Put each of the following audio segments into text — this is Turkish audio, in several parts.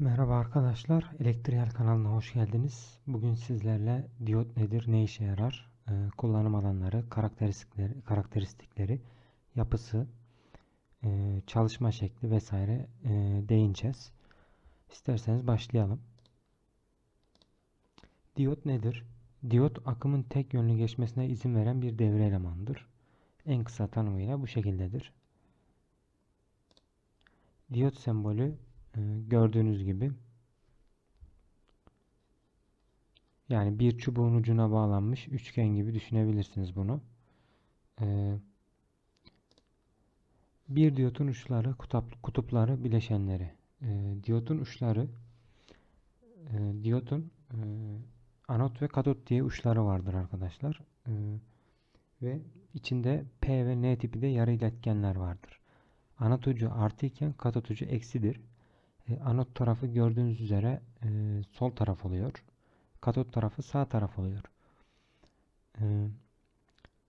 Merhaba arkadaşlar, Elektriyel kanalına hoş geldiniz. Bugün sizlerle diyot nedir, ne işe yarar, e, kullanım alanları, karakteristikleri, karakteristikleri, yapısı, e, çalışma şekli vesaire e, değineceğiz. İsterseniz başlayalım. Diyot nedir? Diyot akımın tek yönlü geçmesine izin veren bir devre elemanıdır. En kısa tanımıyla bu şekildedir. Diyot sembolü gördüğünüz gibi yani bir çubuğun ucuna bağlanmış üçgen gibi düşünebilirsiniz bunu. Ee, bir diyotun uçları, kutup, kutupları, bileşenleri. Ee, diyotun uçları, e, diyotun e, anot ve katot diye uçları vardır arkadaşlar. ve içinde P ve N tipi de yarı iletkenler vardır. Anot ucu artı iken katot ucu eksidir. E, anot tarafı gördüğünüz üzere e, sol taraf oluyor. Katot tarafı sağ taraf oluyor. E,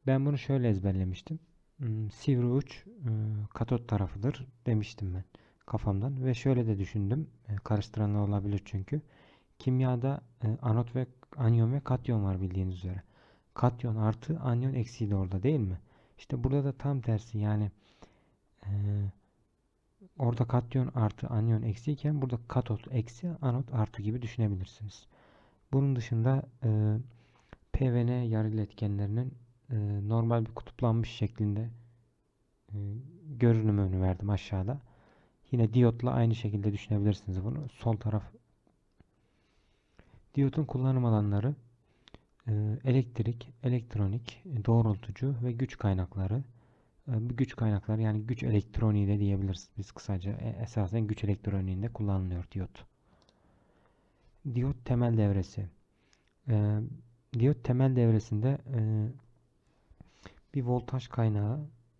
ben bunu şöyle ezberlemiştim. Hmm, sivri uç e, katot tarafıdır demiştim ben kafamdan ve şöyle de düşündüm. E, karıştıranlar olabilir çünkü. Kimyada e, anot ve anyon ve katyon var bildiğiniz üzere. Katyon artı anyon eksiği de orada değil mi? İşte burada da tam tersi yani e, Orada katyon artı anyon eksi iken burada katot eksi anot artı gibi düşünebilirsiniz. Bunun dışında e, P ve N yarı iletkenlerinin e, normal bir kutuplanmış şeklinde e, görünümünü verdim aşağıda. Yine diyotla aynı şekilde düşünebilirsiniz bunu. Sol taraf diyotun kullanım alanları e, elektrik, elektronik, doğrultucu ve güç kaynakları ee, bir güç kaynakları yani güç elektroniği de diyebiliriz biz kısaca. E, esasen güç elektroniğinde kullanılıyor diyot. Diyot temel devresi. E, diyot temel devresinde e, bir voltaj kaynağı,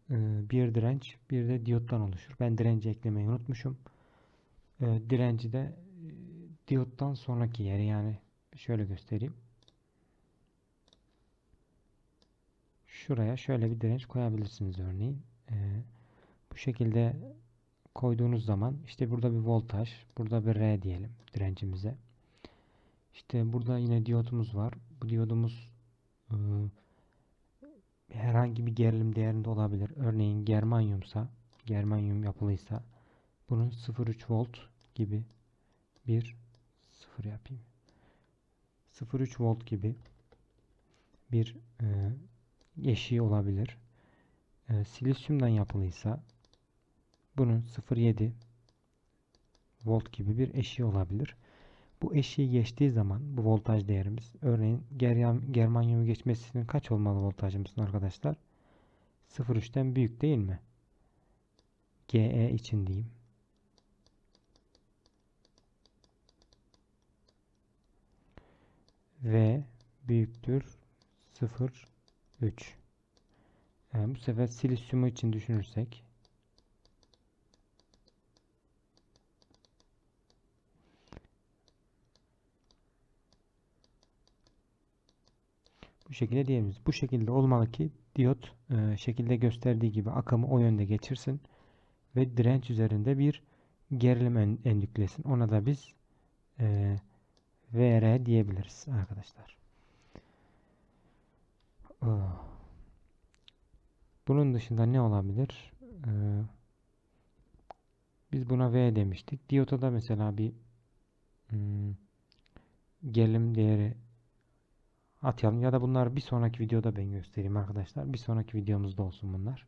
e, bir direnç, bir de diyottan oluşur. Ben direnci eklemeyi unutmuşum. E, direnci de diyottan sonraki yeri yani şöyle göstereyim. Şuraya şöyle bir direnç koyabilirsiniz örneğin. Ee, bu şekilde koyduğunuz zaman işte burada bir voltaj, burada bir R diyelim direncimize. İşte burada yine diyodumuz var. Bu diyodumuz e, herhangi bir gerilim değerinde olabilir. Örneğin germanyumsa, germanyum yapılıysa bunun 0.3 volt gibi bir sıfır yapayım. 0.3 volt gibi bir e, eşiği olabilir. E, silisyumdan yapılıysa bunun 0.7 volt gibi bir eşiği olabilir. Bu eşiği geçtiği zaman bu voltaj değerimiz örneğin germanyumu geçmesinin kaç olmalı voltajımız arkadaşlar? 0.3'ten büyük değil mi? GE için diyeyim. V büyüktür 0 3. Yani bu sefer silisyumu için düşünürsek bu şekilde diyebiliriz. Bu şekilde olmalı ki diyot e, şekilde gösterdiği gibi akımı o yönde geçirsin ve direnç üzerinde bir gerilim endüklesin. Ona da biz e, VR diyebiliriz arkadaşlar. Bunun dışında ne olabilir? Ee, biz buna V demiştik. Diyota da mesela bir hmm, gerilim değeri atayalım. Ya da bunlar bir sonraki videoda ben göstereyim arkadaşlar. Bir sonraki videomuzda olsun bunlar.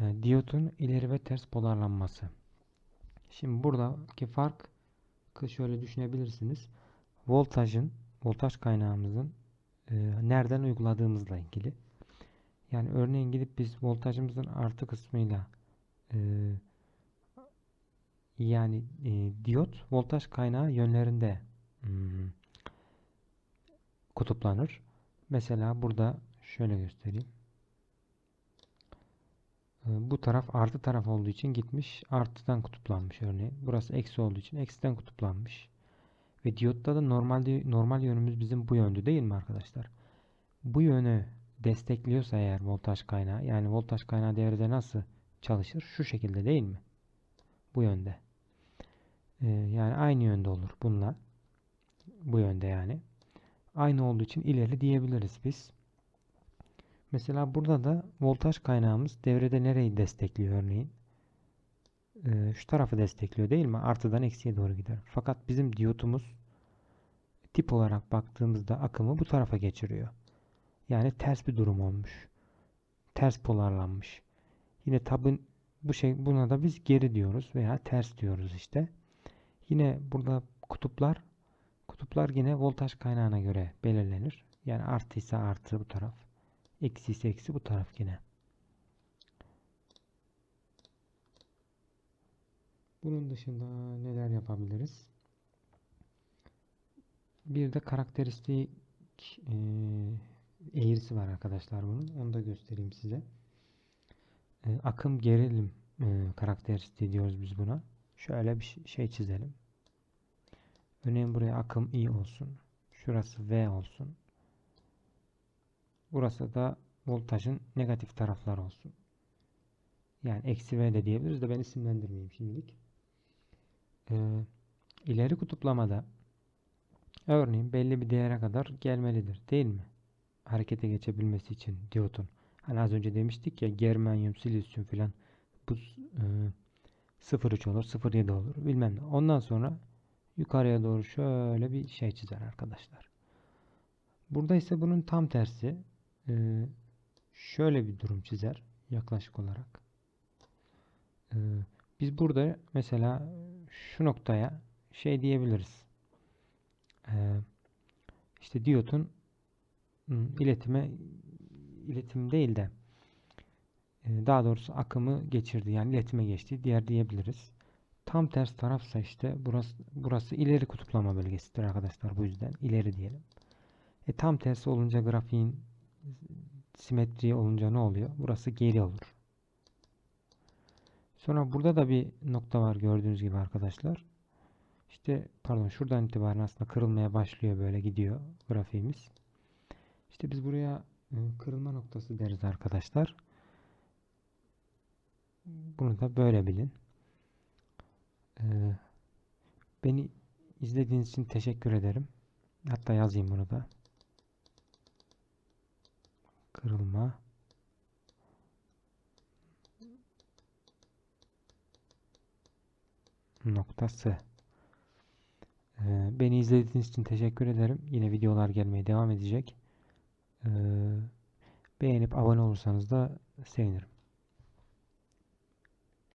E, diyotun ileri ve ters polarlanması. Şimdi buradaki fark şöyle düşünebilirsiniz. Voltajın, voltaj kaynağımızın e, nereden uyguladığımızla ilgili. Yani örneğin gidip biz voltajımızın artı kısmıyla e, yani e, diyot voltaj kaynağı yönlerinde hmm, kutuplanır. Mesela burada şöyle göstereyim. Ee, bu taraf artı taraf olduğu için gitmiş artıdan kutuplanmış örneğin. Burası eksi olduğu için eksiden kutuplanmış. Ve diyotta da normalde normal yönümüz bizim bu yöndü değil mi arkadaşlar? bu yönü destekliyorsa eğer voltaj kaynağı yani voltaj kaynağı devrede nasıl çalışır? Şu şekilde değil mi? Bu yönde. Ee, yani aynı yönde olur bununla. Bu yönde yani. Aynı olduğu için ileri diyebiliriz biz. Mesela burada da voltaj kaynağımız devrede nereyi destekliyor örneğin? Ee, şu tarafı destekliyor değil mi? Artıdan eksiye doğru gider. Fakat bizim diyotumuz tip olarak baktığımızda akımı bu tarafa geçiriyor. Yani ters bir durum olmuş. Ters polarlanmış. Yine tabın bu şey buna da biz geri diyoruz veya ters diyoruz işte. Yine burada kutuplar kutuplar yine voltaj kaynağına göre belirlenir. Yani artıysa artı bu taraf. Eksi eksi bu taraf yine. Bunun dışında neler yapabiliriz? Bir de karakteristik e, eğrisi var arkadaşlar bunun. Onu da göstereyim size. E, akım gerilim e, karakteristiği diyoruz biz buna. Şöyle bir şey çizelim. Örneğin buraya akım I olsun. Şurası V olsun. Burası da voltajın negatif tarafları olsun. Yani eksi V de diyebiliriz de ben isimlendirmeyeyim şimdilik. Ee, ileri kutuplamada örneğin belli bir değere kadar gelmelidir değil mi? Harekete geçebilmesi için diyotun. Hani az önce demiştik ya germanyum, silisyum filan bu e, 0.3 olur, 0.7 olur bilmem ne. Ondan sonra yukarıya doğru şöyle bir şey çizer arkadaşlar. Burada ise bunun tam tersi. Ee, şöyle bir durum çizer yaklaşık olarak. Ee, biz burada mesela şu noktaya şey diyebiliriz. Ee, işte diyotun iletime iletim değil de e, daha doğrusu akımı geçirdi yani iletime geçti diğer diyebiliriz. Tam ters tarafsa işte burası burası ileri kutuplama bölgesidir arkadaşlar bu yüzden ileri diyelim. E tam tersi olunca grafiğin simetri olunca ne oluyor? Burası geri olur. Sonra burada da bir nokta var gördüğünüz gibi arkadaşlar. İşte pardon şuradan itibaren aslında kırılmaya başlıyor böyle gidiyor grafiğimiz. İşte biz buraya e, kırılma noktası deriz arkadaşlar. Bunu da böyle bilin. Ee, beni izlediğiniz için teşekkür ederim. Hatta yazayım bunu da. Kırılma noktası. Ee, beni izlediğiniz için teşekkür ederim. Yine videolar gelmeye devam edecek. Ee, beğenip abone olursanız da sevinirim.